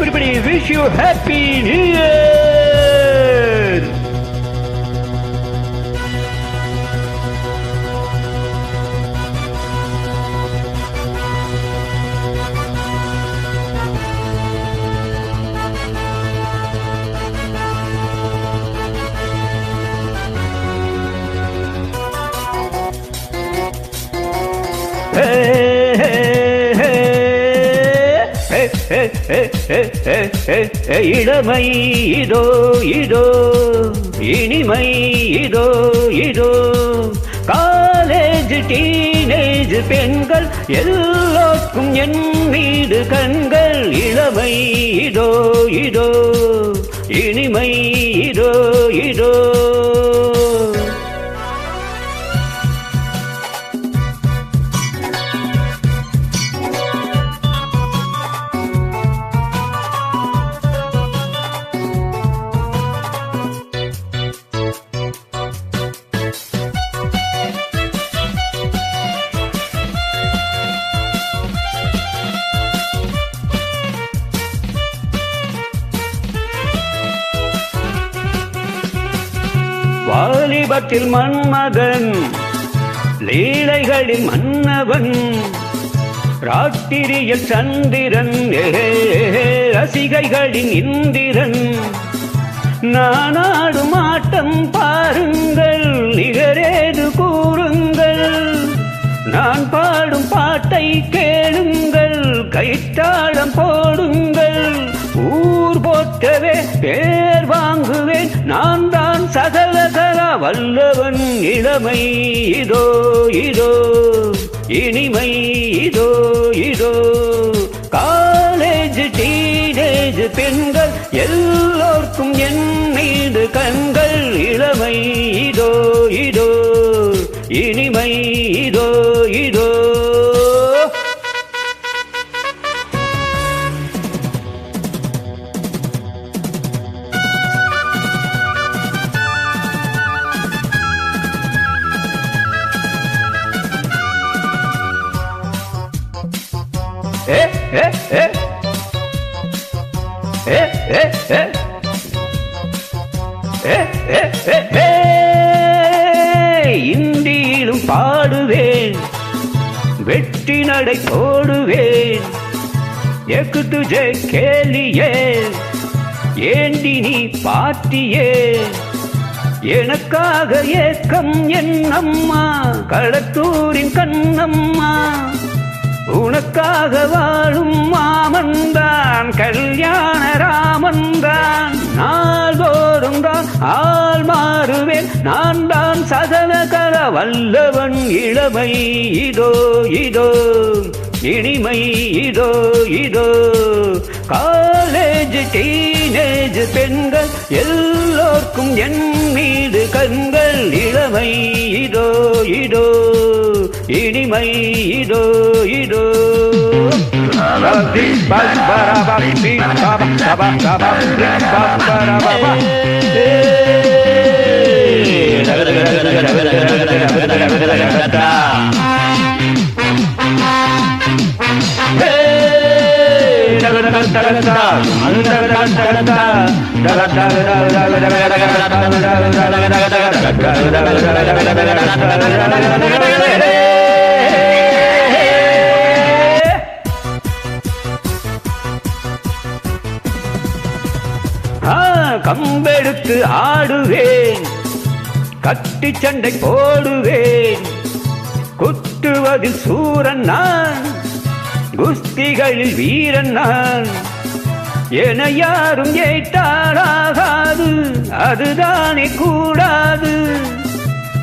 Everybody wish you happy new year. Hey, இளமை இதோ இதோ இனிமை இதோ இதோ காலேஜ் டீனேஜ் பெண்கள் எல்லோருக்கும் என் மீது கண்கள் இளமை இதோ இதோ இனிமை இதோ இதோ வாலிபத்தில் மன்மகன் லீலைகளில் மன்னவன் ராத்திரியில் சந்திரன் ரசிகைகளின் இந்திரன். நானாடும் ஆட்டம் பாருங்கள் நிகரேது கூறுங்கள். நான் பாடும் பாட்டை கேளுங்கள் கைத்தாளம் போ வல்லவன் இளமை இதோ இதோ இனிமை இதோ இதோ. காலேஜ் டீனேஜ் பெண்கள் எல்லோருக்கும் என் ஏ ஏ ஏ ஏ ஏ ஏ இந்தியிலும் பாடுவேன் வெட்டி நடை போடுவேன் எக்கு துஜே கேலியே ஏண்டி நீ பாத்தியே? எனக்காக ஏக்கம் என் அம்மா கடத்தூரின் கண்ணம்மா. உனக்காக வாழும் மாமன்தான் கல்யாண ராமன்தான் நாள்தோறும் தான் ஆள் மாறுவேன் நான் தான் சதன கல வல்லவன் இளமை. இதோ இதோ இனிமை இதோ இதோ. காலேஜ் டீனேஜ் பெண்கள் எல்லோர்க்கும் என் மீது கண்கள் இளமை. இதோ இதோ இனிமை. இதோ இதோ. ஆ, கம்பெடுத்து ஆடுவேன். கட்டி சண்டை போடுவேன். குத்துவதில் சூரன் நான் குஸ்திகளில் வீரன் நான். என யாரும் ஏற்றாராகாது அதுதானே கூடாது.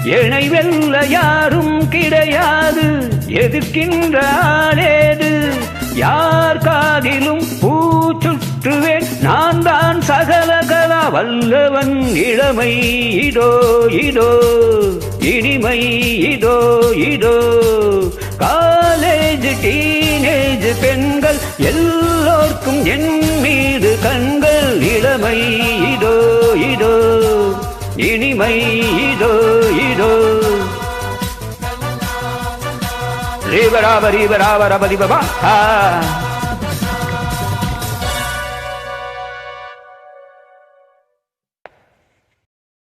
என்னை வெல்ல யாரும் கிடையாது எதிர்க்கின்ற ஆளேது. யார் காதிலும் பூச்சுற்றுவேன் நான் தான் சகல கலா வல்லவன் இளமை. இதோ இதோ இனிமை இதோ இதோ. காலேஜ் டீனேஜ் பெண்கள் எல்லோர்க்கும் என் மீது கண்கள் இளமை. இதோ இதோ இனிமை. இதோ இதோ. ரீபராப ரீபராப ரபதிபா